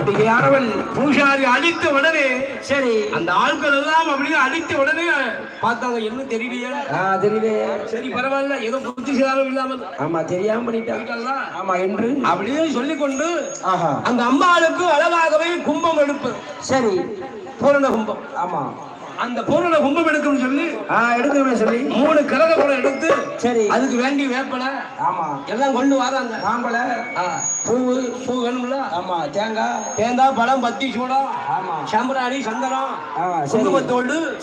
அம்பிகையானவள் பூசாரி அடித்த உடனே சரி. அந்த ஆட்கள் எல்லாம் அப்படியே அடித்த உடனே பார்த்தாங்க என்ன தெரியலையே ஆ தெரியலே சரி பரவாயில்ல. ஏதோ புத்திசாலம் இல்லாமல் ஆமா தெரியாம பண்ணிட்டாங்க? ஆமா என்று? அப்படியே சொல்லிக்கொண்டு அந்த அம்பாளுக்கு அழகாகவே கும்பம் எடுப்பது சரி. பூரண கும்பம் ஆமா. அந்த பூரண கும்பம் எடுக்கும்னு சொல்லி ஆ எடுக்கணும் சொல்லி. மூணு கரக கூட எடுத்து சரி. அதுக்கு வேண்டி வேப்பலை ஆமா. எல்லாம் கொண்டு வராங்க. மாம்பழ பூவு பூ வேணும்ல? ஆமா. தேங்காய். தேங்காய் பழம் பத்தி சூடம் ஆமா. சாம்பிராணி சந்தனம் ஆ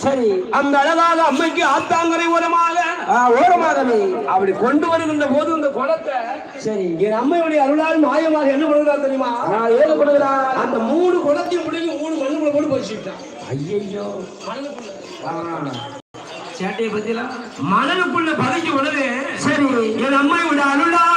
சரி. அந்த அழகாக அம்மைக்கு ஆத்தாங்கரை ஓரமாக ஆ ஓரமாதமே அப்படி கொண்டு வருகின்ற போது இந்த குளத்தை சரி. என் அம்மையுடைய அருளால் மாயமாக என்ன பண்ணுறா தெரியுமா? கொடுக்குறா அந்த மூணு குளத்தையும் முடிஞ்சு மூணு மண்ணுக்குள்ள போட்டு போச்சுட்டான் ஐயோ சேட்டையை பத்திலாம் மணலுக்குள்ள பதுக்கி உடனே சரி என் அம்மையோட அருளாலே அம்மையோட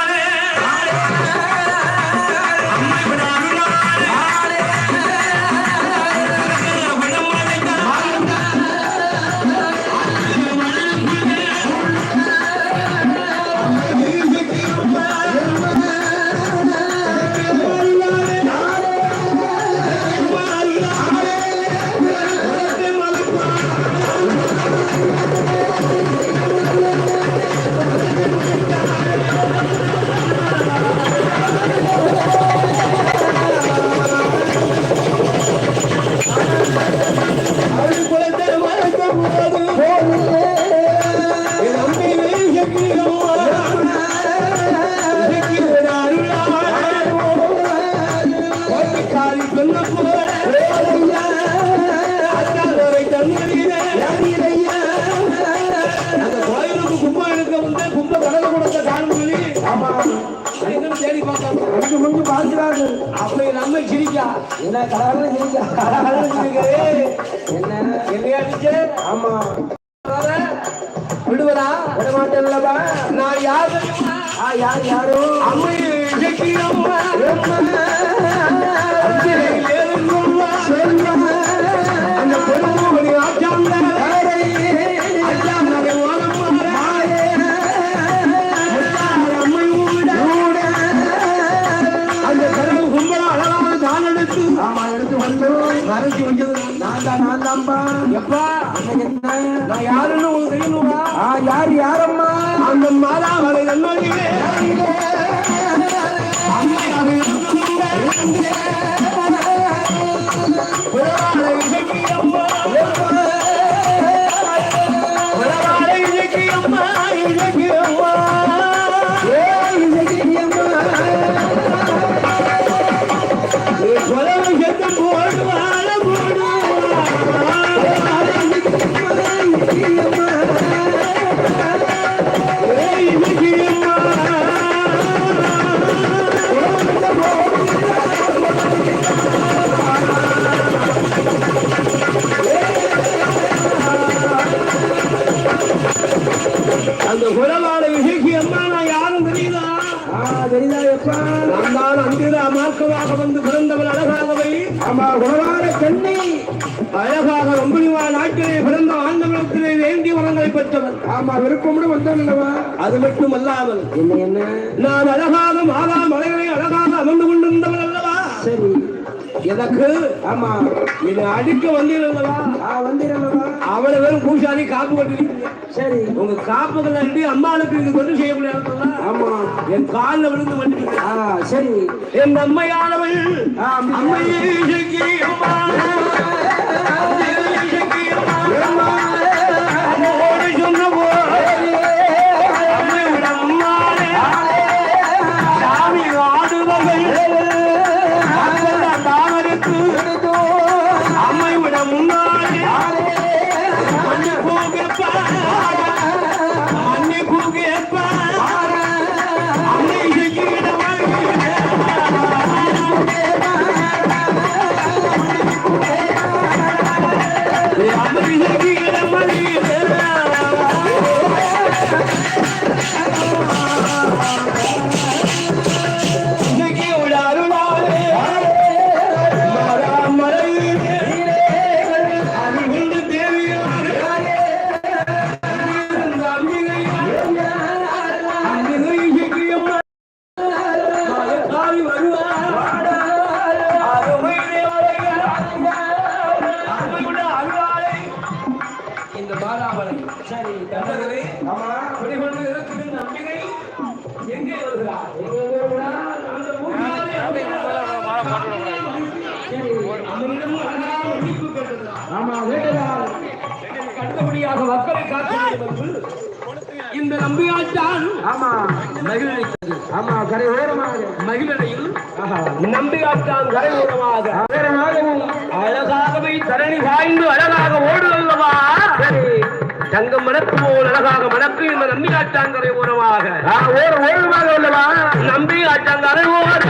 என்ன கலகல செய்யா என்னையா அடிச்சே ஆமா விடுவதா நான் யார் அம்மை ஆமா வந்தது நான். தான் நான் தான்பா எப்பா? நான் யாருன்னு உங்களுக்கு தெரியணுமா யார் யாரம்மா? அந்த மாதாவரை நன்மொழியே அம்மையாக அந்த குலவாட இசக்கியம்மா நான் யாரும் தெரியுதா? ஆ தெரியுதா எப்பா? நான் தான் அந்திரா மார்க்கமாக வந்து பிறந்தவள் அழகாகவை ஆமா குணவார கண்ணி அழகாக ரொம்படிவா நாட்டிலே பிறந்த ஆண்டவனத்திலே வேண்டிய வரங்களை பெற்றவன் ஆமா விருப்பம்னு வந்தல்லவா அது மட்டும் அல்லாமல் என்ன என்ன? நான் அழகாக மாதா மலைகளை அழகாக அமர்ந்து கொண்டிருந்தவன் அல்லவா? சரி. எனக்கு ஆமா. என்னை அடிக்க வந்தீர்களா ஆ வந்திரல்லவா அவளை வெறும் பூசாரி காப்பு கட்டிருக்கீங்க. சரி. உங்க காப்புகள் அண்டி அம்மாளுக்கு இது கொண்டு செய்ய முடியாது ஆமா. என் காலில் விழுந்து வந்துட்டு சரி. என் அம்மையானவள். அம்மையே அம்மையோட முன்னாலே மன்னிப்பு கேட்பார். மன்னிப்பு கேட்பார். அம்மை இசக்கியம்மா. வேண்டுகிறார் அடுத்தபடியாக மக்களை என்று இந்த நம்பியாட்டான் ஆமா. மகிழ்ச்சி ஆமா கரை ஓரமாக. மகிழனையில் ஆஹா. நம்பியாட்டான் கரையோரமாக ஓரமாகவும் அழகாகவே தரணி வாய்ந்து அழகாக ஓடு அல்லவா தங்கம் மணக்கு போல் அழகாக மணக்கு இந்த நம்பி ஆட்டாங்கரை ஓரமாக. ஓர ஓரமாக உள்ளவா? நம்பி ஆட்டாங்கரை ஓரம்